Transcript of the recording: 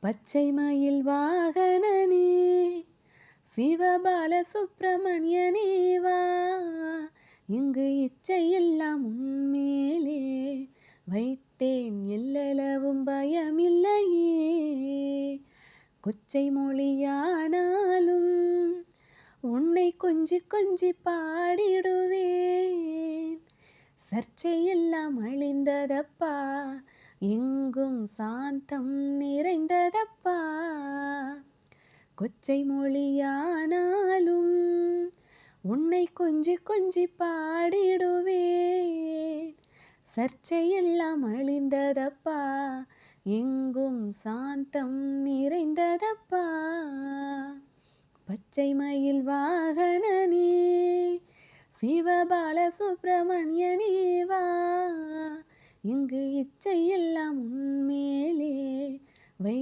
பச்சை மயில் வாகனனே சிவபால சுப்பிரமணியனே வா. இங்கு இச்சையெல்லாம் உன்மேலே வைத்தேன் எல்லளவும் பயமில்லையே. கொச்சை மொழியானாலும் உன்னை கொஞ்சி கொஞ்சி பாடிடுவேன். சர்ச்சையெல்லாம் அழிந்ததப்பா எங்கும் சாந்தம் நிறைந்ததப்பா. கொச்சை மொழியானாலும் உன்னை கொஞ்சி கொஞ்சி பாடிடுவேன். சர்ச்சையெல்லாம் அழிந்ததப்பா. எங்கும் சாந்தம் நிறைந்ததப்பா. பச்சை மயில் வாகனனே சிவபால சுப்பிரமணியனே வா. இங்கு இச்சையெல்லாம் உன்மேலே வை